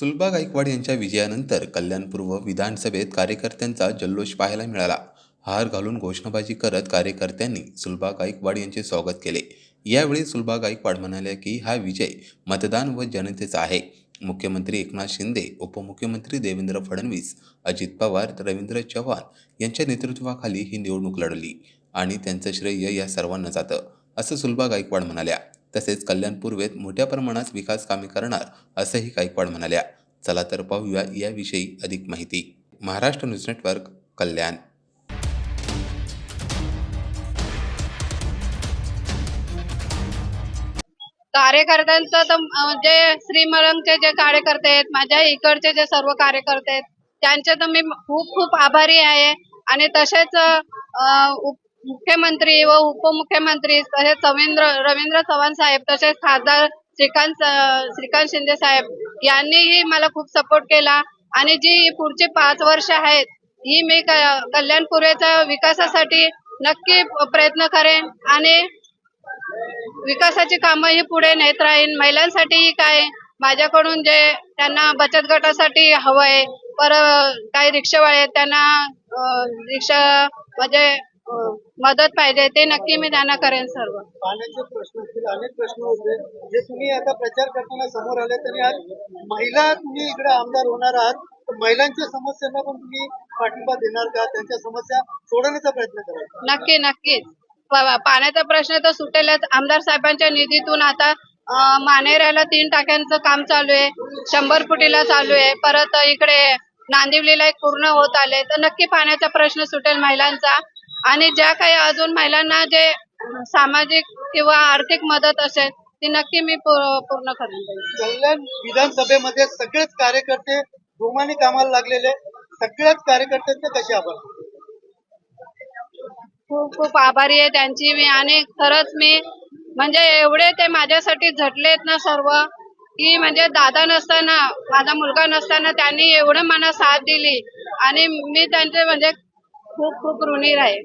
सुलभा गायकवाड यांच्या विजयानंतर कल्याणपूर्व विधानसभेत कार्यकर्त्यांचा जल्लोष पाहायला मिळाला. हार घालून घोषणाबाजी करत कार्यकर्त्यांनी सुलभा गायकवाड यांचे स्वागत केले. यावेळी सुलभा गायकवाड म्हणाल्या की हा विजय मतदान व जनतेचा आहे. मुख्यमंत्री एकनाथ शिंदे उपमुख्यमंत्री देवेंद्र फडणवीस अजित पवार रवींद्र चव्हाण यांच्या नेतृत्वाखाली ही निवडणूक लढली आणि त्यांचं श्रेय या सर्वांना जातं असं सुलभा गायकवाड म्हणाल्या. तसेच कल्याण पूर्वेत मोठ्या प्रमाणात विकास कामे करणार असंही गायकवाड म्हणाल्या. चला तर पाहूया याविषयी अधिक माहिती. Maharashtra news network Kalyan. कार्यकर्त्यांचं तर जे श्रीमलंगचे जे कार्यकर्ते आहेत माझ्या इकडचे जे सर्व कार्यकर्ते आहेत त्यांचे तर मी खूप खूप आभारी आहे. आणि तसेच अं, मुख्यमंत्री व उपमुख्यमंत्री तसेच रवींद्र रवींद्र चव्हाण साहेब तसेच खासदार श्रीकांत श्रीकांत शिंदे साहेब यांनीही मला खूप सपोर्ट केला. आणि जी पुढची पाच वर्ष आहेत ही मी क- कल्याणपुरेच्या विकासासाठी नक्की प्रयत्न करेन. आणि विकासाची कामं ही पुढे नेत राहीन. महिलांसाठीही काय माझ्याकडून जे त्यांना बचत गटासाठी हवंय पर काही रिक्षावाले आहेत, त्यांना रिक्षा म्हणजे मदत पाहिजे ते नक्की मी त्यांना करेन सर्व. पाण्याचे प्रश्न असतील अनेक प्रश्न होते. जे तुम्ही आता प्रचार करताना समोर आले तरी आज महिला तुम्ही इकडे आमदार होणार आहात महिलांच्या समस्यांना पण तुम्ही पाठिंबा देणार का? त्यांच्या समस्या सोडवण्याचा प्रयत्न कराल नक्की नक्कीच पाण्याचा प्रश्न तर सुटेलच. आमदार साहेबांच्या निधीतून आता मानेऱ्याला तीन टाक्यांचं काम चालू आहे. शंभर फुटीला चालू आहे. परत इकडे नांदिवलीला एक पूर्ण होत आले तर नक्की पाण्याचा प्रश्न सुटेल महिलांचा. आणि ज्या काही अजून महिलांना जे सामाजिक किंवा आर्थिक मदत असेल ती नक्की मी पूर्ण करेन. कल्याण विधानसभेमध्ये सगळेच कार्यकर्ते जोमाने कामाला लागलेले सगळ्याच कार्यकर्त्यांचे कसे आभार? खूप खूप आभारी आहे त्यांची मी आणि खरंच मी म्हणजे एवढे ते माझ्यासाठी झटलेत ना सर्व की म्हणजे दादा नसताना माझा मुलगा नसताना त्यांनी एवढं मला साथ दिली आणि मी त्यांचे म्हणजे खूप खूप ऋणी राहील